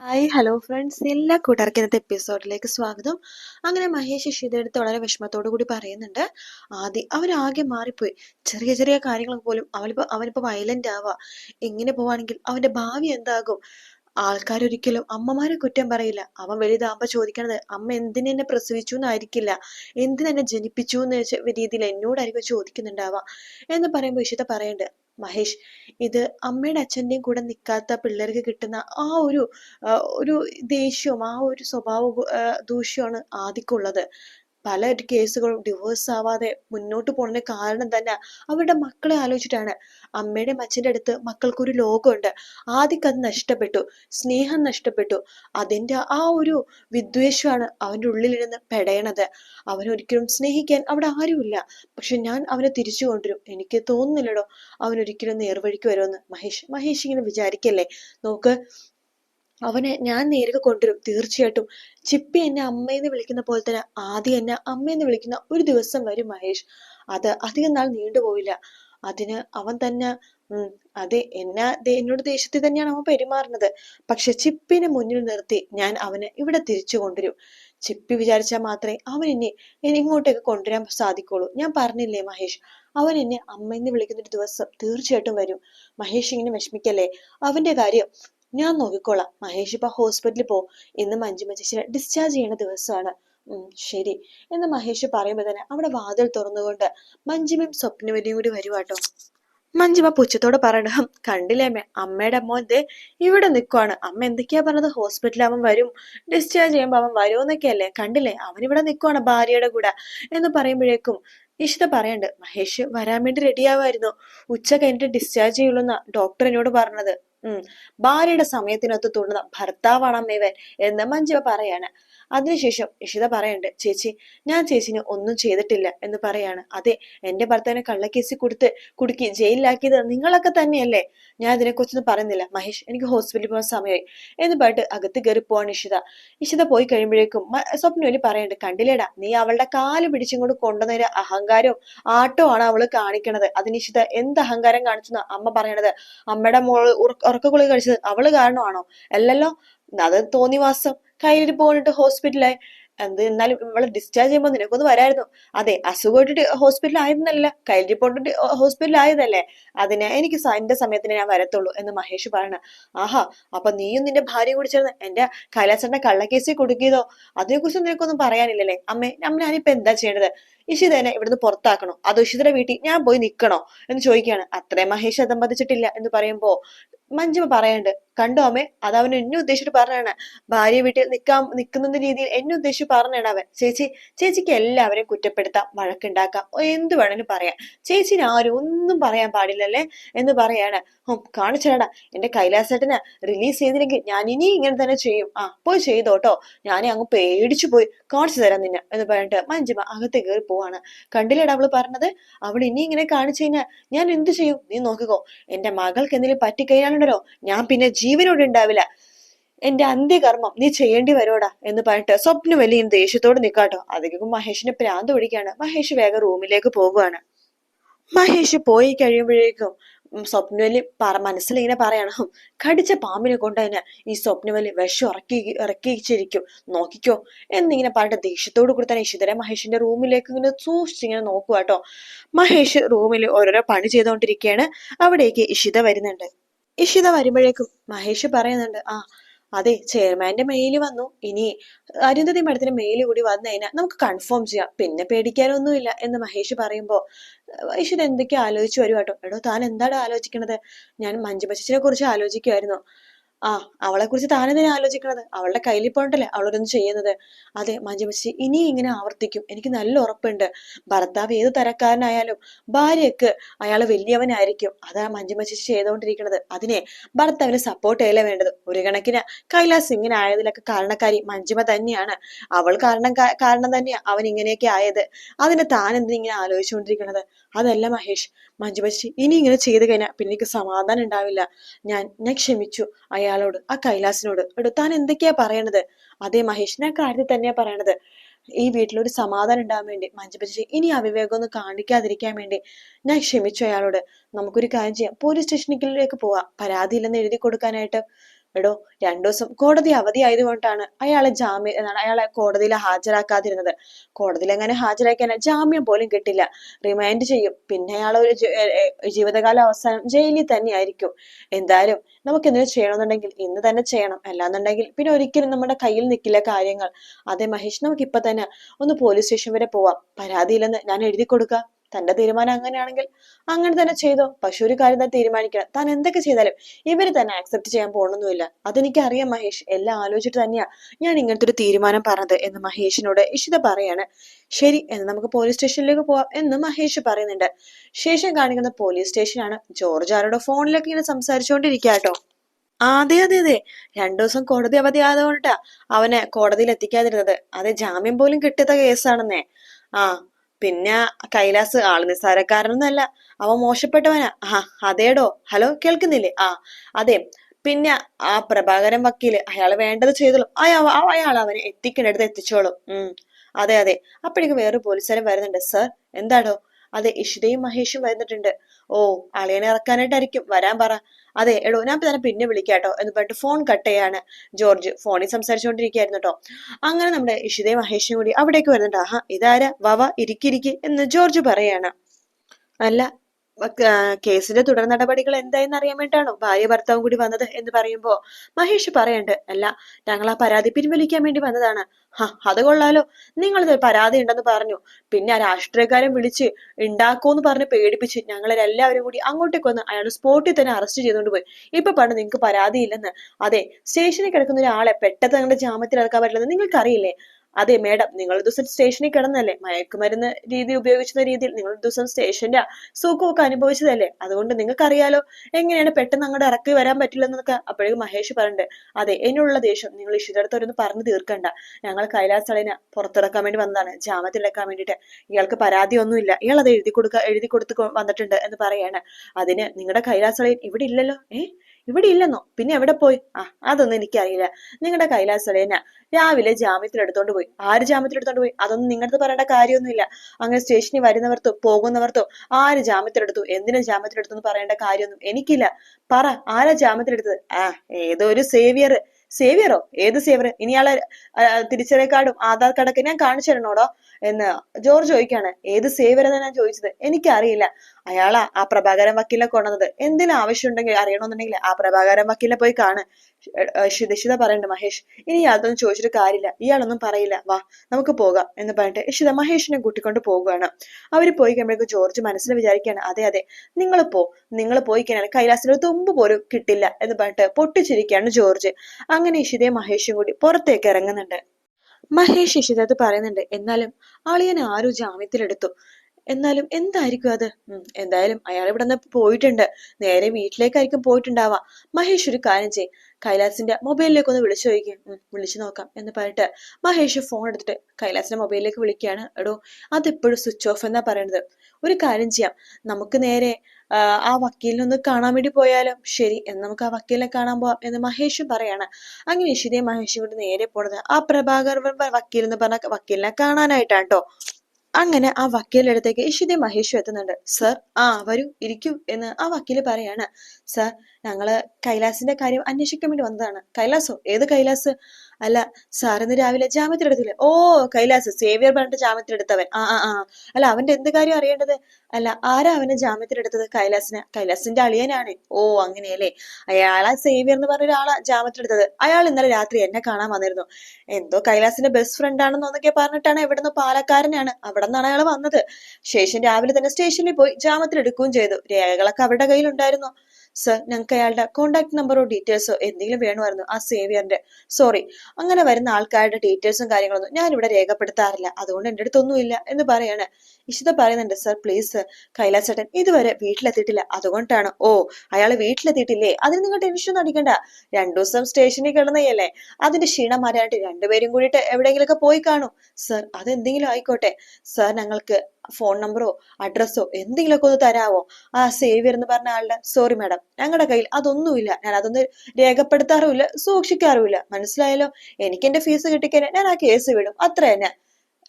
Hi hello friends എല്ലാ കൂട്ടുകാർക്കും ഇന്നത്തെ എപ്പിസോഡിലേക്ക് സ്വാഗതം. അങ്ങനെ മഹേഷ് ഇഷിതയെടുത്ത് വളരെ വിഷമത്തോടു കൂടി പറയുന്നുണ്ട് ആദ്യം അവനാകെ മാറിപ്പോയി. ചെറിയ ചെറിയ കാര്യങ്ങൾ പോലും അവനിപ്പോ അവനിപ്പോ വയലന്റ് ആവാ. എങ്ങനെ പോവാണെങ്കിൽ അവന്റെ ഭാവി എന്താകും? ആൾക്കാരൊരിക്കലും അമ്മമാരെ കുറ്റം പറയില്ല. അവൻ വലുതാകുമ്പോ ചോദിക്കണത് അമ്മ എന്തിനെന്നെ പ്രസവിച്ചു എന്നായിരിക്കില്ല. എന്തിനെന്നെ ജനിപ്പിച്ചു എന്ന് വെച്ച രീതിയിൽ എന്നോടായിരിക്കും ചോദിക്കുന്നുണ്ടാവാം. എന്ന് പറയുമ്പോൾ ഇഷിത പറയണ്ട് മഹേഷ് ഇത് അമ്മയുടെ അച്ഛന്റെയും കൂടെ നിൽക്കാത്ത പിള്ളേർക്ക് കിട്ടുന്ന ആ ഒരു ഒരു ദേഷ്യവും ആ ഒരു സ്വഭാവ ദൂഷ്യമാണ് ആദിക്കുള്ളത്. പല കേസുകളും ഡിവോഴ്സ് ആവാതെ മുന്നോട്ട് പോകുന്നതിന് കാരണം തന്നെ അവരുടെ മക്കളെ ആലോചിച്ചിട്ടാണ്. അമ്മയുടെയും അച്ഛന്റെ അടുത്ത് മക്കൾക്കൊരു ലോകമുണ്ട്. ആദ്യം അത് നഷ്ടപ്പെട്ടു. സ്നേഹം നഷ്ടപ്പെട്ടു. അതിന്റെ ആ ഒരു വിദ്വേഷമാണ് അവന്റെ ഉള്ളിലിരുന്ന് പെടയണത്. അവനൊരിക്കലും സ്നേഹിക്കാൻ അവിടെ ആരുമില്ല. പക്ഷെ ഞാൻ അവനെ തിരിച്ചു കൊണ്ടുവരും. എനിക്ക് തോന്നുന്നില്ലടോ അവനൊരിക്കലും നേർവഴിക്ക് വരുമെന്ന് മഹേഷ്. മഹേഷ് ഇങ്ങനെ വിചാരിക്കല്ലേ? നോക്ക് അവനെ ഞാൻ നേരിട്ട് കൊണ്ടുവരും തീർച്ചയായിട്ടും. ചിപ്പി എന്നെ അമ്മയെന്ന് വിളിക്കുന്ന പോലെ തന്നെ ആദ്യം എന്നെ അമ്മയെന്ന് വിളിക്കുന്ന ഒരു ദിവസം വരും മഹേഷ്. അത് അധികം നാൾ നീണ്ടുപോയില്ല അതിന് അവൻ തന്നെ ഉം അതെ എന്നെ എന്നോട് ദേഷ്യത്തിൽ തന്നെയാണ് അവൻ പെരുമാറുന്നത്. പക്ഷെ ചിപ്പിനെ മുന്നിൽ നിർത്തി ഞാൻ അവന് ഇവിടെ തിരിച്ചു കൊണ്ടുവരും. ചിപ്പി വിചാരിച്ചാൽ മാത്രമേ അവൻ എന്നെ ഇങ്ങോട്ടേക്ക് കൊണ്ടുവരാൻ സാധിക്കുള്ളൂ. ഞാൻ പറഞ്ഞില്ലേ മഹേഷ്? അവൻ എന്നെ അമ്മയെന്ന് വിളിക്കുന്ന ഒരു ദിവസം തീർച്ചയായിട്ടും വരും. മഹേഷ് ഇങ്ങനെ വിഷമിക്കല്ലേ? അവന്റെ കാര്യം ഞാൻ നോക്കിക്കോളാം. മഹേഷ് ഇപ്പൊ ഹോസ്പിറ്റലിൽ പോ ഇന്ന് മഞ്ജുമ ചേച്ചിനെ ഡിസ്ചാർജ് ചെയ്യുന്ന ദിവസമാണ്. ശരി. എന്ന് മഹേഷ് പറയുമ്പോൾ തന്നെ അവിടെ വാതിൽ തുറന്നുകൊണ്ട് മഞ്ജുമയും സ്വപ്നവലിയും കൂടി വരുവാട്ടോ മഞ്ജുമ പുച്ഛത്തോടെ പറയണം കണ്ടില്ലേ അമ്മ? അമ്മയുടെ മോൻ ദേ ഇവിടെ നിൽക്കുവാണ് അമ്മ എന്തൊക്കെയാ പറഞ്ഞത്? ഹോസ്പിറ്റലിൽ അവൻ വരും. ഡിസ്ചാർജ് ചെയ്യുമ്പോൾ അവൻ വരുമെന്നൊക്കെയല്ലേ കണ്ടില്ലേ? അവൻ ഇവിടെ നിൽക്കുവാണ് ഭാര്യയുടെ കൂടെ. എന്ന് പറയുമ്പോഴേക്കും ഇഷിത പറയണ്ട് മഹേഷ് വരാൻ വേണ്ടി റെഡിയാവായിരുന്നു ഉച്ച കഴിഞ്ഞിട്ട് ഡിസ്ചാർജ് ചെയ്യുള്ളൂ ഡോക്ടർ എന്നോട് പറഞ്ഞത്. ഭാര്യയുടെ സമയത്തിനൊത്ത് തുണ്ടുന്ന ഭർത്താവാണ് അമ്മേവൻ എന്ന് മഞ്ജുവ പറയാണ്. അതിനുശേഷം ഇഷിത പറയണ്ട് ചേച്ചി ഞാൻ ചേച്ചിന് ഒന്നും ചെയ്തിട്ടില്ല എന്ന് പറയാണ്. അതെ എന്റെ ഭർത്താവിനെ കള്ളക്കേസി കൊടുത്ത് കുടുക്കി ജയിലിലാക്കിയത് നിങ്ങളൊക്കെ തന്നെയല്ലേ? ഞാൻ അതിനെക്കുറിച്ചൊന്നും പറയുന്നില്ല. മഹേഷ് എനിക്ക് ഹോസ്പിറ്റലിൽ പോകാൻ സമയമായി എന്ന് പറഞ്ഞിട്ട് അകത്ത് കയറി പോവാണ് ഇഷിത. ഇഷിത പോയി കഴിയുമ്പോഴേക്കും സ്വപ്നവലി പറയണ്ട് കണ്ടില്ലേടാ നീ അവളുടെ കാൽ പിടിച്ചിങ്ങോട്ട് കൊണ്ടുവന്നൊരു അഹങ്കാരവും ആട്ടമാണ് അവൾ കാണിക്കണത്. അതിന് ഇഷിത എന്ത് അഹങ്കാരം കാണിച്ചു അമ്മ പറയണത്. അമ്മയുടെ മോൾ ഉറക്കക്കുളി കഴിച്ചത് അവൾ കാരണമാണോ? അല്ലല്ലോ അത് തോന്നിവാസം. കയ്യിൽ പോയിട്ട് ഹോസ്പിറ്റലായി. എന്ത് എന്നാലും ഇവളെ ഡിസ്ചാർജ് ചെയ്യുമ്പോൾ നിനക്കൊന്ന് വരായിരുന്നു. അതെ അസുഖമായിട്ട് ഹോസ്പിറ്റലിൽ ആയിരുന്നല്ല കയ്യിൽ റിപ്പോർട്ട് ഹോസ്പിറ്റലിൽ ആയതല്ലേ അതിന് എനിക്ക് എന്റെ സമയത്തിന് ഞാൻ വരത്തുള്ളൂ എന്ന് മഹേഷ് പറയണ. ആഹാ അപ്പൊ നീയും നിന്റെ ഭാര്യയും കൂടി ചേർന്ന് എന്റെ കൈലാസന്റെ കള്ളക്കേസിൽ കൊടുക്കിയതോ? അതിനെക്കുറിച്ച് നിനക്കൊന്നും പറയാനില്ലല്ലേ? അമ്മേ അമ്മ ഞാനിപ്പോ എന്താ ചെയ്യേണ്ടത് ഇഷിതേനെ ഇവിടുന്ന് പുറത്താക്കണോ? അതോ ഇഷിതയുടെ വീട്ടിൽ ഞാൻ പോയി നിൽക്കണോ എന്ന് ചോദിക്കുകയാണ്. അത്രേ മഹേഷ് അതമ്പതിച്ചിട്ടില്ല എന്ന് പറയുമ്പോ മഞ്ജുമ പറയണ്ട് കണ്ടോ അമ്മേ. അത് അവൻ എന്നെ ഉദ്ദേശിച്ചിട്ട് പറഞ്ഞാണ് ഭാര്യ വീട്ടിൽ നിൽക്കാൻ നിൽക്കുന്ന രീതിയിൽ എന്നെ ഉദ്ദേശിച്ച് പറഞ്ഞാണ് അവൻ. ചേച്ചി ചേച്ചിക്ക് എല്ലാവരെയും കുറ്റപ്പെടുത്താം വഴക്കുണ്ടാക്കാം എന്ത് വേണമെങ്കിലും പറയാം. ചേച്ചിന് ആരും ഒന്നും പറയാൻ പാടില്ലല്ലേ എന്ന് പറയാണ്. കാണിച്ചടാ. എന്റെ കൈലാസേട്ടന് റിലീസ് ചെയ്തില്ലെങ്കിൽ ഞാൻ ഇനി ഇങ്ങനെ തന്നെ ചെയ്യും. ആ പോയി ചെയ്തോട്ടോ. ഞാൻ അങ്ങ് പേടിച്ചു പോയി. കാണിച്ചു തരാം നിന്നെ എന്ന് പറഞ്ഞിട്ട് മഞ്ജുമ അകത്ത് കയറി പോവാണ്. കണ്ടില്ലേടാ അവൾ പറഞ്ഞത്? അവൾ ഇനി ഇങ്ങനെ കാണിച്ചു കഴിഞ്ഞാൽ ഞാൻ എന്ത് ചെയ്യും? നീ നോക്കിക്കോ. എന്റെ മകൾക്ക് എന്തെങ്കിലും പറ്റിക്കഴിഞ്ഞാലുണ്ടല്ലോ ഞാൻ പിന്നെ ജീവനോട് ഉണ്ടാവില്ല. എന്റെ അന്ത്യകർമ്മം നീ ചെയ്യേണ്ടി വരോടാ എന്ന് പറഞ്ഞിട്ട് സ്വപ്നം വലിയ ദേഷ്യത്തോട് നിൽക്കാട്ടോ അധികം മഹേഷിനെ പ്രാന്ത് പിടിക്കാണ് മഹേഷ് വേഗം റൂമിലേക്ക് പോവുകയാണ് മഹേഷ് പോയി കഴിയുമ്പോഴേക്കും സ്വപ്നവലി പറ മനസ്സിലിങ്ങനെ പറയണം. കടിച്ച പാമ്പിനെ കൊണ്ട് തന്നെ ഈ സ്വപ്നവലി വിഷം ഇറക്കി ഇറക്കിച്ചിരിക്കും നോക്കിക്കോ എന്നിങ്ങനെ പറഞ്ഞിട്ട് ദേഷ്യത്തോട് കൂടി തന്നെ ഇഷിതരെ മഹേഷിന്റെ റൂമിലേക്ക് ഇങ്ങനെ സൂക്ഷിച്ചിങ്ങനെ നോക്കുക കേട്ടോ മഹേഷ് റൂമിൽ ഓരോരോ പണി ചെയ്തുകൊണ്ടിരിക്കുകയാണ്. അവിടേക്ക് ഇഷിത വരുന്നുണ്ട്. ഇഷിത വരുമ്പോഴേക്കും മഹേഷ് പറയുന്നുണ്ട് ആ അതെ ചെയർമാന്റെ മെയിൽ വന്നു. ഇനി അരുന്ധതി മഠത്തിന്റെ മെയിൽ കൂടി വന്നു കഴിഞ്ഞാൽ നമുക്ക് കൺഫേം ചെയ്യാം. പിന്നെ പേടിക്കാനൊന്നുമില്ല. എന്ന് മഹേഷ് പറയുമ്പോ ഇഷിത എന്തൊക്കെയോ ആലോചിച്ചു വരും കേട്ടോ എടോ താൻ എന്താണ് ആലോചിക്കണത്? ഞാൻ മഞ്ജുമച്ചിനെ കുറിച്ച് ആലോചിക്കുമായിരുന്നു ആ അവളെ കുറിച്ച് താനെന്തിനാ ആലോചിക്കണത്? അവളുടെ കയ്യിൽ പോയിട്ടല്ലേ അവളൊന്നും ചെയ്യുന്നത്. അതെ മഞ്ജുമച്ചി ഇനി ഇങ്ങനെ ആവർത്തിക്കും. എനിക്ക് നല്ല ഉറപ്പുണ്ട്. ഭർത്താവ് ഏത് തരക്കാരനായാലും ഭാര്യക്ക് അയാൾ വലിയവനായിരിക്കും. അതാ മഞ്ജുമച്ചി ചെയ്തുകൊണ്ടിരിക്കുന്നത് അതിനെ ഭർത്താവിന് സപ്പോർട്ട് ചെയ്യലേ വേണ്ടത്? ഒരു കണക്കിന് കൈലാസ് ഇങ്ങനെ ആയതിലൊക്കെ കാരണക്കാരി മഞ്ജുമ തന്നെയാണ്. അവൾ കാരണം കാരണം തന്നെയാ അവൻ ഇങ്ങനെയൊക്കെ ആയത്. അതിനെ താൻ എന്തിനിങ്ങനെ ആലോചിച്ചുകൊണ്ടിരിക്കണത്? അതല്ല മഹേഷ്. മഞ്ജുമച്ചി ഇനി ഇങ്ങനെ ചെയ്തു കഴിഞ്ഞാൽ പിന്നെ എനിക്ക് സമാധാനം ഉണ്ടാവില്ല. ഞാൻ ഞാൻ ക്ഷമിച്ചു. അയാളോട് ആ കൈലാസിനോട് എടോ താൻ എന്തൊക്കെയാ പറയണത്? അതേ മഹേഷ് ഞാൻ കാര്യത്തിൽ തന്നെയാ പറയണത്. ഈ വീട്ടിലൊരു സമാധാനം ഉണ്ടാകാൻ വേണ്ടി മഞ്ജുപച്ചി ഇനി അവിവേകം ഒന്ന് കാണിക്കാതിരിക്കാൻ വേണ്ടി ഞാൻ ക്ഷമിച്ചു അയാളോട്. നമുക്കൊരു കാര്യം ചെയ്യാം. പോലീസ് സ്റ്റേഷനിലേക്ക് പോവാം. പരാതിയില്ലെന്ന് എഴുതി കൊടുക്കാനായിട്ട്. എടോ രണ്ടു ദിവസം കോടതി അവധി ആയതുകൊണ്ടാണ് അയാളെ ജാമ്യം എന്നാണ് അയാളെ കോടതിയിൽ ഹാജരാക്കാതിരുന്നത്. കോടതിയിൽ എങ്ങനെ ഹാജരാക്കാൻ ജാമ്യം പോലും കിട്ടില്ല. റിമൈൻഡ് ചെയ്യും. പിന്നെ അയാൾ ഒരു ജീവിതകാല അവസാനം ജയിലിൽ തന്നെ ആയിരിക്കും. എന്തായാലും നമുക്ക് എന്തെങ്കിലും ചെയ്യണമെന്നുണ്ടെങ്കിൽ ഇന്ന് തന്നെ ചെയ്യണം. അല്ലാന്നുണ്ടെങ്കിൽ പിന്നെ ഒരിക്കലും നമ്മുടെ കയ്യിൽ നിൽക്കില്ല കാര്യങ്ങൾ. അതെ മഹേഷ് നമുക്ക് ഇപ്പൊ തന്നെ ഒന്ന് പോലീസ് സ്റ്റേഷൻ വരെ പോവാം. പരാതിയില്ലെന്ന് ഞാൻ എഴുതി കൊടുക്കാം. തന്റെ തീരുമാനം അങ്ങനെയാണെങ്കിൽ അങ്ങനെ തന്നെ ചെയ്തോ. പക്ഷെ ഒരു കാര്യം തന്നെ തീരുമാനിക്കണം. താൻ എന്തൊക്കെ ചെയ്താലും ഇവർ തന്നെ ആക്സെപ്റ്റ് ചെയ്യാൻ പോകണമെന്നില്ല അതെനിക്ക് അറിയാം മഹേഷ്. എല്ലാം ആലോചിച്ചിട്ട് തന്നെയാ ഞാൻ ഇങ്ങനത്തെ ഒരു തീരുമാനം പറഞ്ഞത് എന്ന് മഹേഷിനോട് ഇഷിത പറയാണ്. ശരി എന്ന് നമുക്ക് പോലീസ് സ്റ്റേഷനിലേക്ക് പോവാം എന്ന് മഹേഷ് പറയുന്നുണ്ട്. ശേഷം കാണിക്കുന്ന പോലീസ് സ്റ്റേഷനാണ് ജോർജ് ആരോടെ ഫോണിലൊക്കെ ഇങ്ങനെ സംസാരിച്ചുകൊണ്ടിരിക്കുക കേട്ടോ അതെ അതെ അതെ. രണ്ടു ദിവസം കോടതി അവധി ആയതുകൊണ്ടാ അവനെ കോടതിയിൽ എത്തിക്കാതിരുന്നത്. അതെ ജാമ്യം പോലും കിട്ടാത്ത കേസാണെന്നേ. ആ പിന്നെ കൈലാസ് ആൾ നിസ്സാരക്കാരനൊന്നല്ല അവൻ മോശപ്പെട്ടവനാ. ആ അതേടോ. ഹലോ കേൾക്കുന്നില്ലേ? ആ അതെ. പിന്നെ ആ പ്രഭാകരൻ വക്കീൽ അയാൾ വേണ്ടത് ചെയ്തോളും. അയാൾ അയാൾ അവനെ എത്തിക്കേണ്ടടുത്ത് എത്തിച്ചോളും. ഉം അതെ അതെ. അപ്പോഴേക്കും വേറെ പോലീസുകാരൻ വരുന്നുണ്ട്. സർ എന്താടോ? അതെ ഇഷിതയും മഹേഷും വരുന്നിട്ടുണ്ട്. ഓ അളിയനെ ഇറക്കാനായിട്ടായിരിക്കും. വരാൻ പറ. അതെ എടോ ഞാൻ തന്നെ പിന്നെ വിളിക്കാട്ടോ എന്ന് പറഞ്ഞിട്ട് ഫോൺ കട്ട് ചെയ്യാണ് ജോർജ്. ഫോണിൽ സംസാരിച്ചുകൊണ്ടിരിക്കുകയായിരുന്നു കേട്ടോ അങ്ങനെ നമ്മുടെ ഇഷിതയും മഹേഷും കൂടി അവിടേക്ക് വരുന്നുണ്ട്. ആഹാ ഇതാരാ? വവ ഇരിക്കിരിക്കി എന്ന് ജോർജ് പറയാണ്. അല്ല കേസിന്റെ തുടർ നടപടികൾ എന്തായെന്ന് അറിയാൻ വേണ്ടിയാണോ ഭാര്യ ഭർത്താവും കൂടി വന്നത് എന്ന് പറയുമ്പോ മഹേഷ് പറയണ്ട് അല്ല ഞങ്ങൾ ആ പരാതി പിൻവലിക്കാൻ വേണ്ടി വന്നതാണ്. ഹാ അത് കൊള്ളാലോ. നിങ്ങളിത് പരാതി ഉണ്ടെന്ന് പറഞ്ഞു. പിന്നെ ആ രാഷ്ട്രീയക്കാരൻ വിളിച്ച് ഉണ്ടാക്കൂന്ന് പറഞ്ഞ് പേടിപ്പിച്ച് ഞങ്ങളെല്ലാവരും കൂടി അങ്ങോട്ടേക്ക് വന്ന് അയാൾ സ്പോട്ടിൽ തന്നെ അറസ്റ്റ് ചെയ്തുകൊണ്ട് പോയി. ഇപ്പൊ പറഞ്ഞു നിങ്ങൾക്ക് പരാതിയില്ലെന്ന്. അതെ സ്റ്റേഷനിൽ കിടക്കുന്ന ഒരാളെ പെട്ടെന്ന് നിങ്ങളുടെ ജാമ്യത്തിൽ ഇറക്കാൻ പറ്റില്ലെന്ന് നിങ്ങൾക്കറിയില്ലേ? അതെ മേഡം നിങ്ങൾ ദിവസം സ്റ്റേഷനിൽ കിടന്നല്ലേ? മയക്കുമരുന്ന് രീതി ഉപയോഗിക്കുന്ന രീതിയിൽ നിങ്ങൾ ദിവസം സ്റ്റേഷന്റെ സുഖമൊക്കെ അനുഭവിച്ചതല്ലേ? അതുകൊണ്ട് നിങ്ങൾക്ക് അറിയാലോ എങ്ങനെയാണ് പെട്ടെന്ന് അങ്ങോട്ട് ഇറക്കി വരാൻ പറ്റില്ല എന്നൊക്കെ അപ്പോഴേക്കും മഹേഷ് പറഞ്ഞിട്ട് അതെ എന്നുള്ള ദേഷ്യം നിങ്ങൾ ഇഷിതടുത്തൊരൊന്ന് പറഞ്ഞു തീർക്കണ്ട. ഞങ്ങൾ കൈലാസളിനെ പുറത്തിറക്കാൻ വേണ്ടി വന്നതാണ്. ജാമ്യത്തിലെക്കാൻ വേണ്ടിയിട്ട്. ഇയാൾക്ക് പരാതി ഒന്നുമില്ല ഇയാൾ അത് എഴുതി കൊടുക്ക എഴുതി കൊടുത്ത് വന്നിട്ടുണ്ട് എന്ന് പറയാണ്. അതിന് നിങ്ങളുടെ കൈലാസളയൻ ഇവിടെ ഇല്ലല്ലോ? ഏ? ഇവിടെ ഇല്ലെന്നോ പിന്നെ എവിടെ പോയി? ആ അതൊന്നും എനിക്കറിയില്ല. നിങ്ങളുടെ കൈലാസലേന രാവിലെ ജാമ്യത്തിൽ എടുത്തോണ്ട് പോയി. ആര് ജാമ്യത്തിൽ എടുത്തോണ്ട് പോയി? അതൊന്നും നിങ്ങളുടെ പറയേണ്ട കാര്യമൊന്നുമില്ല. അങ്ങനെ സ്റ്റേഷനിൽ വരുന്നവർത്തോ പോകുന്നവർത്തോ ആര് ജാമ്യത്തിലെടുത്തു എന്തിനാ ജാമ്യത്തിലെടുത്തു എന്ന് പറയേണ്ട കാര്യമൊന്നും എനിക്കില്ല. പറ ആരാ ജാമ്യത്തിലെടുത്തത് ആ ഏതോ ഒരു സേവിയർ സേവിയറോ? ഏത് സേവിയർ ഇനി ആളെ തിരിച്ചറിയ കാർഡും ആധാർ കാർഡൊക്കെ ഞാൻ കാണിച്ചു തരണോടോ? എന്ന് ജോർജ് ചോദിക്കാണ് ഏത് സേവിയർ എന്ന് ഞാൻ ചോദിച്ചത്? എനിക്കറിയില്ല. അയാളാ ആ പ്രഭാകരൻ വക്കീലിനെ കൊണ്ടുവന്നത് എന്തിനും ആവശ്യമുണ്ടെങ്കിൽ അറിയണമെന്നുണ്ടെങ്കിൽ ആ പ്രഭാകരൻ വക്കീലിനെ പോയി കാണ് ഇഷിത പറയുന്നുണ്ട് മഹേഷ് ഇനി യാതൊന്നും ചോദിച്ചിട്ട് കാര്യമില്ല. ഇയാളൊന്നും പറയില്ല. വാ നമുക്ക് പോകാം എന്ന് പറഞ്ഞിട്ട് ഇഷിത മഹേഷിനെ കൂട്ടിക്കൊണ്ട് പോകുകയാണ് അവർ പോയി കഴിയുമ്പോഴേക്കും ജോർജ് മനസ്സിൽ വിചാരിക്കുകയാണ് അതെ അതെ നിങ്ങൾ പോ നിങ്ങൾ പോയി കഴിഞ്ഞാൽ കൈലാസിന് ഒരു തുമ്പ് പോലും കിട്ടില്ല എന്ന് പറഞ്ഞിട്ട് പൊട്ടിച്ചിരിക്കുകയാണ് ജോർജ്. അങ്ങനെ ഇഷിതയും മഹേഷും കൂടി പുറത്തേക്ക് ഇറങ്ങുന്നുണ്ട്. മഹേഷ് ഇഷിത അത് പറയുന്നുണ്ട് എന്നാലും അളിയൻ ആരും ജാമ്യത്തിലെടുത്തു. എന്നാലും എന്തായിരിക്കും അത്? എന്തായാലും അയാൾ ഇവിടെ നിന്ന് പോയിട്ടുണ്ട്. നേരെ വീട്ടിലേക്കായിരിക്കും പോയിട്ടുണ്ടാവാം മഹേഷ് ഒരു കാര്യം ചെയ്യും. കൈലാസിന്റെ മൊബൈലിലേക്ക് ഒന്ന് വിളിച്ചു ചോദിക്കും. വിളിച്ചു നോക്കാം എന്ന് പറഞ്ഞിട്ട് മഹേഷ് ഫോൺ എടുത്തിട്ട് കൈലാസിന്റെ മൊബൈലിലേക്ക് വിളിക്കുകയാണ്. എടോ അതെപ്പോഴും സ്വിച്ച് ഓഫ് എന്നാ പറയുന്നത് ഒരു കാര്യം ചെയ്യാം. നമുക്ക് നേരെ ആ, വക്കീലിനെ ഒന്ന് കാണാൻ വേണ്ടി പോയാലും? ശരി എന്ന് നമുക്ക് ആ വക്കീലിനെ കാണാൻ പോവാം എന്ന് മഹേഷും പറയാണ്. അങ്ങനെ ഇഷിതയും മഹേഷും കൂടി നേരെ പോണത് ആ പ്രഭാകർ വക്കീൽ എന്ന് പറഞ്ഞ വക്കീലിനെ കാണാനായിട്ടാണ് കേട്ടോ അങ്ങനെ ആ വക്കീലിന്റെ അടുത്തേക്ക് ഇഷിതി മഹേഷും എത്തുന്നുണ്ട്. സർ ആ വരൂ ഇരിക്കൂ എന്ന് ആ വക്കീൽ പറയാണ്. സർ ഞങ്ങൾ കൈലാസിന്റെ കാര്യം അന്വേഷിക്കാൻ വേണ്ടി വന്നതാണ്. കൈലാസോ? ഏത് കൈലാസ്? അല്ല സാർ ഇന്ന് രാവിലെ ജാമ്യത്തിലെടുത്തില്ലേ? ഓ കൈലാസ് സേവിയർ പറഞ്ഞിട്ട് ജാമ്യത്തിലെടുത്തവൻ. ആ ആ ആ. അല്ല അവന്റെ എന്ത് കാര്യം അറിയേണ്ടത്? അല്ല ആരാ അവനെ ജാമ്യത്തിലെടുത്തത്? കൈലാസിന്. കൈലാസിന്റെ അളിയനാണ്. ഓ അങ്ങനെയല്ലേ? അയാളാ സേവിയർ എന്ന് പറഞ്ഞ ഒരാളാ ജാമ്യത്തിലെടുത്തത്. അയാൾ ഇന്നലെ രാത്രി എന്നെ കാണാൻ വന്നിരുന്നു. എന്തോ കൈലാസിന്റെ ബെസ്റ്റ് ഫ്രണ്ട് ആണെന്നൊക്കെ പറഞ്ഞിട്ടാണ് എവിടുന്ന് പാലക്കാരനാണ്. അവിടെ നിന്നാണ് അയാൾ വന്നത്. ശേഷം രാവിലെ തന്നെ സ്റ്റേഷനിൽ പോയി ജാമ്യത്തിൽ ജാമ്യത്തിലെടുക്കുകയും ചെയ്തു. രേഖകളൊക്കെ അവരുടെ കയ്യിലുണ്ടായിരുന്നു. സർ ഞങ്ങൾക്ക് അയാളുടെ കോണ്ടാക്ട് നമ്പറോ ഡീറ്റെയിൽസോ എന്തെങ്കിലും വേണമായിരുന്നു. ആ സേവിയറിന്റെ സോറി അങ്ങനെ വരുന്ന ആൾക്കാരുടെ ഡീറ്റെയിൽസും കാര്യങ്ങളൊന്നും ഞാൻ ഇവിടെ രേഖപ്പെടുത്താറില്ല. അതുകൊണ്ട് എന്റെ അടുത്തൊന്നുമില്ല എന്ന് പറയാണ്. ഇഷിത പറയുന്നുണ്ട് സർ പ്ലീസ് സർ കൈലാസേട്ടൻ ഇതുവരെ വീട്ടിലെത്തിയിട്ടില്ല. അതുകൊണ്ടാണ്. ഓ അയാൾ വീട്ടിലെത്തിയിട്ടില്ലേ? അതിന് നിങ്ങൾ ടെൻഷൻ അടിക്കണ്ട. രണ്ടു ദിവസം സ്റ്റേഷനിൽ കിടന്നയല്ലേ? അതിന്റെ ക്ഷീണം മാറിയായിട്ട് രണ്ടുപേരും കൂടിയിട്ട് എവിടെയെങ്കിലുമൊക്കെ പോയി കാണൂ. സർ അതെന്തെങ്കിലും ആയിക്കോട്ടെ. സർ ഞങ്ങൾക്ക് ഫോൺ നമ്പറോ അഡ്രസ്സോ എന്തെങ്കിലുമൊക്കെ ഒന്ന് തരാവോ? ആ സേവിയർ എന്ന് പറഞ്ഞ ആളുടെ സോറി മാഡം ഞങ്ങളുടെ കയ്യിൽ അതൊന്നുമില്ല. ഞാൻ അതൊന്നും രേഖപ്പെടുത്താറുമില്ല സൂക്ഷിക്കാറുമില്ല. മനസ്സിലായല്ലോ? എനിക്ക് എന്റെ ഫീസ് കിട്ടിക്കഴിഞ്ഞാൽ ഞാൻ ആ കേസ് വിടും. അത്ര തന്നെ.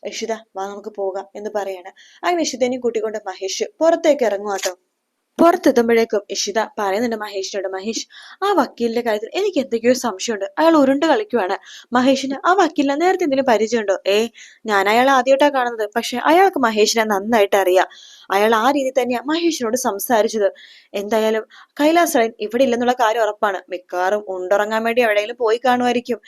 ഇഷിത വാ നമുക്ക് പോകാം എന്ന് പറയാണ്. അങ്ങനെ ഇഷിതനെയും കൂട്ടിക്കൊണ്ട് മഹേഷ് പുറത്തേക്ക് ഇറങ്ങുവാട്ടോ. പുറത്തെത്തുമ്പോഴേക്കും ഇഷിത പറയുന്നുണ്ട് മഹേഷിനോട് മഹേഷ് ആ വക്കീലിന്റെ കാര്യത്തിൽ എനിക്ക് എന്തൊക്കെയോ സംശയമുണ്ട്. അയാൾ ഉരുണ്ട് കളിക്കുവാണ്. മഹേഷിന് ആ വക്കീലിനെ നേരത്തെ എന്തെങ്കിലും പരിചയമുണ്ടോ? ഏ ഞാൻ അയാളെ ആദ്യമായിട്ടാണ് കാണുന്നത്. പക്ഷെ അയാൾക്ക് മഹേഷിനെ നന്നായിട്ട് അറിയാം. അയാൾ ആ രീതി തന്നെയാ മഹേഷിനോട് സംസാരിച്ചത്. എന്തായാലും കൈലാസൻ ഇവിടെ ഇല്ലെന്നുള്ള കാര്യം ഉറപ്പാണ്. മിക്കവാറും ഉണ്ടുറങ്ങാൻ വേണ്ടി എവിടെയെങ്കിലും പോയി കാണുമായിരിക്കും.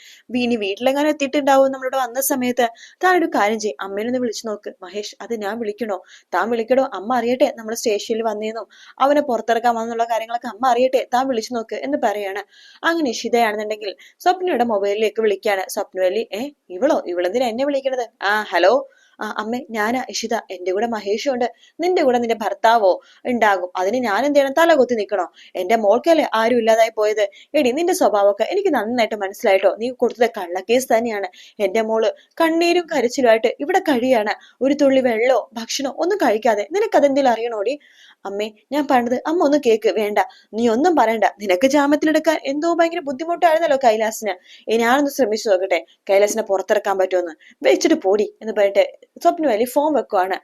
ഇനി വീട്ടിലെങ്ങാനും എത്തിയിട്ടുണ്ടാവും നമ്മളോട് വന്ന സമയത്ത്. താൻ ഒരു കാര്യം ചെയ്യും. അമ്മേനൊന്ന് വിളിച്ചു നോക്ക്. മഹേഷ് അത് ഞാൻ വിളിക്കണോ? താൻ വിളിക്കണോ അമ്മ അറിയട്ടെ. നമ്മൾ സ്റ്റേഷനിൽ വന്നേന്നും. അവനെ പുറത്തിറക്കാൻ വന്നുള്ള കാര്യങ്ങളൊക്കെ അമ്മ അറിയട്ടെ. താൻ വിളിച്ചു നോക്ക് എന്ന് പറയാണ്. അങ്ങനെ ഇഷിതയാണെന്നുണ്ടെങ്കിൽ സ്വപ്നയുടെ മൊബൈലിലേക്ക് വിളിക്കുകയാണ് സ്വപ്നവല്ലി ഏ ഇവളോ? ഇവളെന്തിനാ എന്നെ വിളിക്കണത്? ആ ഹലോ? ആ അമ്മേ ഞാനാ ഇഷിത എന്റെ കൂടെ മഹേഷും ഉണ്ട് നിന്റെ കൂടെ നിന്റെ ഭർത്താവോ ഉണ്ടാകും. അതിന് ഞാൻ എന്ത് ചെയ്യണം? തല കുത്തി നിൽക്കണോ? എന്റെ മോൾക്കല്ലേ ആരും ഇല്ലാതായി പോയത്? എടി നിന്റെ സ്വഭാവമൊക്കെ എനിക്ക് നന്നായിട്ട് മനസ്സിലായിട്ടോ? നീ കൊടുത്തത് കള്ളക്കേസ് തന്നെയാണ്. എന്റെ മോൾ കണ്ണീരും കരച്ചിലുമായിട്ട് ഇവിടെ കഴിയാണ്. ഒരു തുള്ളി വെള്ളമോ ഭക്ഷണമോ ഒന്നും കഴിക്കാതെ. നിനക്കതെന്തെങ്കിലും അറിയണോടി? അമ്മേ ഞാൻ പറഞ്ഞത് അമ്മ ഒന്ന് കേക്ക്. വേണ്ട. നീ ഒന്നും പറയണ്ട. നിനക്ക് ജാമ്യത്തിലെടുക്കാൻ എന്തോ ഭയങ്കര ബുദ്ധിമുട്ടായിരുന്നല്ലോ കൈലാസിന്. ഇനി ഞാനൊന്ന് ശ്രമിച്ചു നോക്കട്ടെ. കൈലാസിനെ പുറത്തിറക്കാൻ പറ്റുമെന്ന് വെച്ചിട്ട് പോടി എന്ന് പറഞ്ഞിട്ട് സ്വപ്നവേലി ഫോം വെക്കുവാണ്.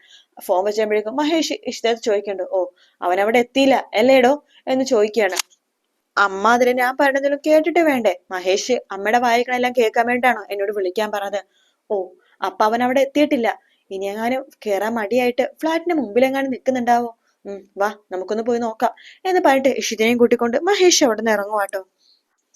ഫോം വെച്ചപ്പോഴേക്കും മഹേഷ് ഇഷ്ടത്തെ ചോദിക്കണ്ടു ഓ അവൻ അവിടെ എത്തിയില്ല അല്ലേടോ എന്ന് ചോദിക്കുകയാണ്. അമ്മ അതിന് ഞാൻ പറഞ്ഞതിലും കേട്ടിട്ട് വേണ്ടേ? മഹേഷ് അമ്മയുടെ വായിക്കണെല്ലാം കേൾക്കാൻ വേണ്ടിട്ടാണോ എന്നോട് വിളിക്കാൻ പറഞ്ഞത്? ഓ അപ്പൊ അവൻ അവിടെ എത്തിയിട്ടില്ല. ഇനി എങ്ങാനും കേറാൻ മടിയായിട്ട് ഫ്ലാറ്റിന് മുമ്പിലെങ്ങാനും നിൽക്കുന്നുണ്ടാവോ? ഉം വാ നമുക്കൊന്ന് പോയി നോക്കാം എന്ന് പറഞ്ഞിട്ട് ഇഷിതിനെയും കൂട്ടിക്കൊണ്ട് മഹേഷ് അവിടെ നിന്ന് ഇറങ്ങുവാട്ടോ.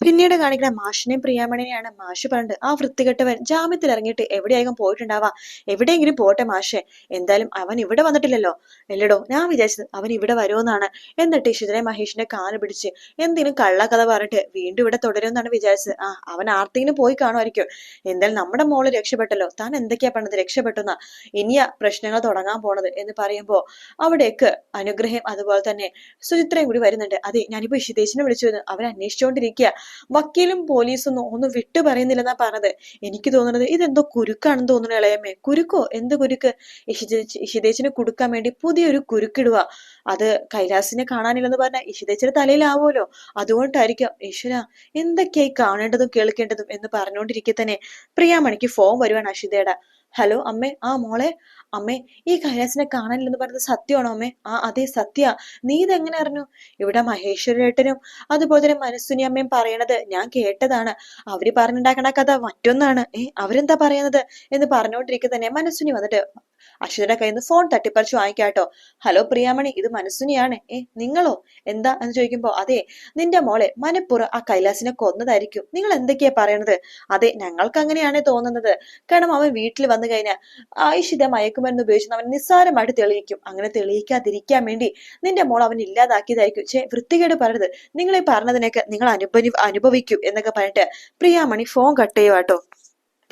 പിന്നീട് കാണിക്കുന്ന മാഷിനെയും പ്രിയാമണിനെയാണ് മാഷ് പറഞ്ഞത് ആ വൃത്തികെട്ടവൻ ജാമ്യത്തിൽ ഇറങ്ങിയിട്ട് എവിടെയായിരിക്കും പോയിട്ടുണ്ടാവാ. എവിടെയെങ്കിലും പോട്ടെ മാഷെ എന്തായാലും അവൻ ഇവിടെ വന്നിട്ടില്ലല്ലോ. എല്ലടോ ഞാൻ വിചാരിച്ചത് അവൻ ഇവിടെ വരുമെന്നാണ്. എന്നിട്ട് ഇഷിതനെ മഹേഷിന്റെ കാൽ പിടിച്ച് എന്തിനും കള്ളക്കഥ പറഞ്ഞിട്ട് വീണ്ടും ഇവിടെ തുടരുമെന്നാണ് വിചാരിച്ചത്. ആ അവൻ ആർക്കെങ്കിലും പോയി കാണുമായിരിക്കും. എന്തായാലും നമ്മുടെ മോൾ രക്ഷപ്പെട്ടല്ലോ. താൻ എന്തൊക്കെയാ പറഞ്ഞത്? രക്ഷപ്പെട്ടെന്നാ. ഇനിയാ പ്രശ്നങ്ങൾ തുടങ്ങാൻ പോണത് എന്ന് പറയുമ്പോ അവിടേക്ക് അനുഗ്രഹം അതുപോലെ തന്നെ സുചിത്രയും കൂടി വരുന്നുണ്ട്. അതെ ഞാനിപ്പോ ഇഷിതേശിനെ വിളിച്ചു അവൻ അന്വേഷിച്ചുകൊണ്ടിരിക്കുക വക്കീലും പോലീസും ഒന്നും വിട്ടു പറയുന്നില്ലെന്നാ പറഞ്ഞത്. എനിക്ക് തോന്നുന്നത് ഇതെന്തോ കുരുക്കാണെന്ന് തോന്നുന്നു ഇളയമ്മേ. കുരുക്കോ? എന്ത് കുരുക്ക്? ഇഷിതേച്ച് ഇഷിതേച്ചിനെ കൊടുക്കാൻ വേണ്ടി പുതിയൊരു കുരുക്കിടുക. അത് കൈലാസിനെ കാണാനില്ലെന്ന് പറഞ്ഞാൽ ഇഷിതേച്ചിയുടെ തലയിലാവുമല്ലോ. അതുകൊണ്ടായിരിക്കും ഈശ്വര എന്തൊക്കെയായി കാണേണ്ടതും കേൾക്കേണ്ടതും എന്ന് പറഞ്ഞുകൊണ്ടിരിക്കെ തന്നെ പ്രിയാമണിക്ക് ഫോം വരുവാണ് അഷിതയുടെ ഹലോ അമ്മേ. ആ മോളെ. അമ്മേ ഈ കൈലാസിനെ കാണാനില്ലെന്ന് പറഞ്ഞത് സത്യമാണോ അമ്മേ? ആ അതെ സത്യ. നീ ഇതെങ്ങനെ അറിഞ്ഞു? ഇവിടെ മഹേശ്വരേട്ടനും അതുപോലെ തന്നെ മനസ്സുനി അമ്മയും പറയണത് ഞാൻ കേട്ടതാണ്. അവർ പറഞ്ഞുണ്ടാക്കണ കഥ മറ്റൊന്നാണ്. ഏ അവരെന്താ പറയുന്നത് എന്ന് പറഞ്ഞുകൊണ്ടിരിക്കുന്നതന്നെ മനസ്സുനി വന്നിട്ട് അശ്വതിയുടെ കയ്യിൽ നിന്ന് ഫോൺ തട്ടിപ്പറിച്ചു വാങ്ങിക്കാട്ടോ ഹലോ പ്രിയാമണി ഇത് മനസ്സിനെയാണ്. ഏ നിങ്ങളോ? എന്താ എന്ന് ചോദിക്കുമ്പോ അതെ നിന്റെ മോളെ മനപ്പുറം ആ കൈലാസിനെ കൊന്നതായിരിക്കും. നിങ്ങൾ എന്തൊക്കെയാ പറയണത്? അതെ ഞങ്ങൾക്ക് അങ്ങനെയാണ് തോന്നുന്നത്. കാരണം അവൻ വീട്ടിൽ വന്നു കഴിഞ്ഞാൽ ആയിഷിത മയക്കുമരുന്ന് ഉപയോഗിച്ച് അവൻ നിസ്സാരമായിട്ട് തെളിയിക്കും. അങ്ങനെ തെളിയിക്കാതിരിക്കാൻ വേണ്ടി നിന്റെ മോൾ അവൻ ഇല്ലാതാക്കിയതായിരിക്കും. ചേ വൃത്തികേട് പറയരുത്. നിങ്ങളെ പറഞ്ഞതിനൊക്കെ നിങ്ങൾ അനുഭവി അനുഭവിക്കും എന്നൊക്കെ പറഞ്ഞിട്ട് പ്രിയാമണി ഫോൺ കട്ട് ചെയ്യുവാട്ടോ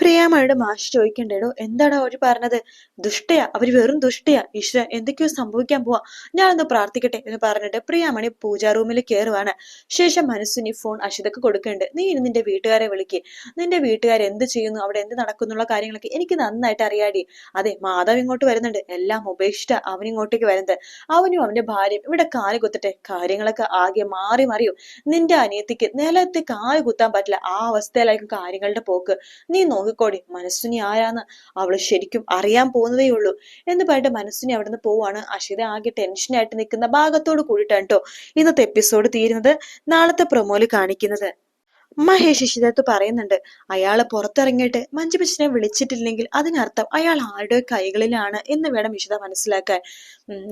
പ്രിയാമണിയുടെ മാഷ് ചോദിക്കണ്ടേടോ എന്താടാ അവർ പറഞ്ഞത്? ദുഷ്ടയാ അവർ വെറും ദുഷ്ടയാ. ഈശ്വര എന്തൊക്കെയോ സംഭവിക്കാൻ പോവാ. ഞാനൊന്ന് പ്രാർത്ഥിക്കട്ടെ എന്ന് പറഞ്ഞിട്ട് പ്രിയാമണി പൂജാ റൂമിൽ കയറുവാണ് ശേഷം മനസ്സിനി ഫോൺ അശിതക്ക് കൊടുക്കുന്നുണ്ട്. നീ ഇനി നിന്റെ വീട്ടുകാരെ വിളിക്ക്. നിന്റെ വീട്ടുകാർ എന്ത് ചെയ്യുന്നു? അവിടെ എന്ത് നടക്കുന്നുള്ള കാര്യങ്ങളൊക്കെ എനിക്ക് നന്നായിട്ട് അറിയാടി. അതെ മാധവ് ഇങ്ങോട്ട് വരുന്നുണ്ട്. എല്ലാം ഉപേക്ഷിച്ച അവൻ ഇങ്ങോട്ടേക്ക് വരുന്നത്. അവനും അവന്റെ ഭാര്യയും ഇവിടെ കാൽ കുത്തട്ടെ. കാര്യങ്ങളൊക്കെ ആകെ മാറി മറിയും. നിന്റെ അനിയത്തിക്ക് നിലത്ത് കാൽ കുത്താൻ പറ്റില്ല. ആ അവസ്ഥയിലായിരിക്കും കാര്യങ്ങളുടെ പോക്ക്. നീ നോക്കിക്കോടി മനസ്സിനി ആരാന്ന് അവൾ ശരിക്കും അറിയാൻ പോകുന്നതേ ഉള്ളൂ എന്ന് പറഞ്ഞിട്ട് മനസ്സിനി അവിടുന്ന് പോവാണ്. അഷിത ആകെ ടെൻഷനായിട്ട് നിൽക്കുന്ന ഭാഗത്തോട് കൂടിയിട്ടാണ് കേട്ടോ ഇന്നത്തെ എപ്പിസോഡ് തീരുന്നത്. നാളത്തെ പ്രൊമോയിൽ കാണിക്കുന്നത്. മഹേഷ് ഇഷിതത്ത് പറയുന്നുണ്ട് അയാൾ പുറത്തിറങ്ങിയിട്ട് മഞ്ജുപിച്ചിനെ വിളിച്ചിട്ടില്ലെങ്കിൽ അതിനർത്ഥം അയാൾ ആരുടെ കൈകളിലാണ് എന്ന് വേണം ഇഷിത മനസ്സിലാക്കാൻ.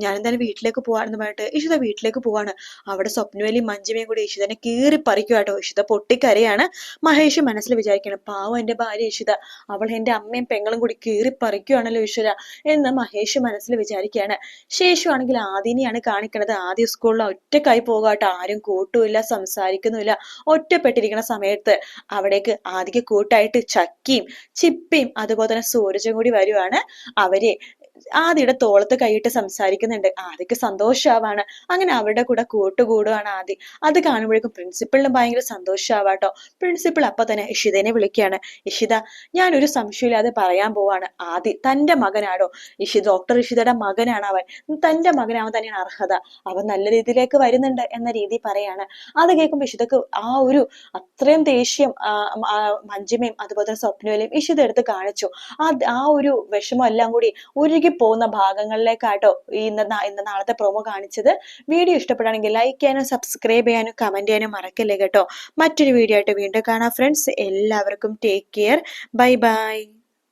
ഞാൻ എന്തായാലും വീട്ടിലേക്ക് പോവാണെന്ന് പറഞ്ഞിട്ട് ഇഷിത വീട്ടിലേക്ക് പോവാണ്. അവിടെ സ്വപ്നവേലി മഞ്ജുമയും കൂടി ഇഷിതനെ കീറി പറിക്കുക കേട്ടോ. ഇഷിത പൊട്ടിക്കരയാണ്. മഹേഷ് മനസ്സിൽ വിചാരിക്കണം പാവം എന്റെ ഭാര്യ ഇഷിത. അവൾ എന്റെ അമ്മയും പെങ്ങളും കൂടി കീറി പറിക്കുകയാണല്ലോ ഈശ്വര എന്ന് മഹേഷ് മനസ്സിൽ വിചാരിക്കുകയാണ്. ശേഷമാണെങ്കിൽ ആദിനെയാണ് കാണിക്കണത്. ആദ്യ സ്കൂളിൽ ഒറ്റക്കായി പോകാട്ടോ ആരും കൂട്ടുമില്ല സംസാരിക്കുന്നുമില്ല. ഒറ്റപ്പെട്ടിരിക്കുന്ന സമയത്ത് അവിടേക്ക് ആദ്യക്ക് കൂട്ടായിട്ട് ചക്കിയും ചിപ്പിയും അതുപോലെ തന്നെ സൂരജും കൂടി വരുവാണ്. അവർ ആദിയുടെ തോളത്ത് കൈയിട്ട് സംസാരിക്കുന്നുണ്ട്. ആദിക്ക് സന്തോഷാവാണ്. അങ്ങനെ അവരുടെ കൂടെ കൂട്ടുകൂടുവാണ് ആദി അത് കാണുമ്പോഴേക്കും പ്രിൻസിപ്പളിന് ഭയങ്കര സന്തോഷാവാട്ടോ. പ്രിൻസിപ്പൾ അപ്പൊ തന്നെ ഇഷിതനെ വിളിക്കുകയാണ്. ഇഷിത ഞാനൊരു സംശയമില്ലാതെ പറയാൻ പോവാണ്. ആദി തന്റെ മകനാണോ ഇഷി ഡോക്ടർ ഇഷിതയുടെ മകനാണ് അവൻ. തന്റെ മകനാവാൻ തന്നെയാണ് അർഹത. അവൻ നല്ല രീതിയിലേക്ക് വരുന്നുണ്ട് എന്ന രീതി പറയാണ്. അത് കേൾക്കുമ്പോൾ ഇഷിതക്ക് ആ ഒരു അത്രയും ദേഷ്യം മഞ്ജിമയും അതുപോലെ തന്നെ സ്വപ്നയിലും ഇഷിത എടുത്ത് കാണിച്ചു. ആ ആ ഒരു വിഷമം എല്ലാം കൂടി ഒഴുകി ഒഴുകി പോകുന്ന ഭാഗങ്ങളിലേക്കാട്ടോ ഇന്ന് ഇന്ന് നാളത്തെ പ്രൊമോ കാണിച്ചത്. വീഡിയോ ഇഷ്ടപ്പെടുകയാണെങ്കിൽ ലൈക്ക് ചെയ്യാനും സബ്സ്ക്രൈബ് ചെയ്യാനും കമന്റ് ചെയ്യാനും മറക്കല്ലേ കേട്ടോ. മറ്റൊരു വീഡിയോ ആയിട്ട് വീണ്ടും കാണാം. ഫ്രണ്ട്സ് എല്ലാവർക്കും ടേക്ക് കെയർ ബൈ ബൈ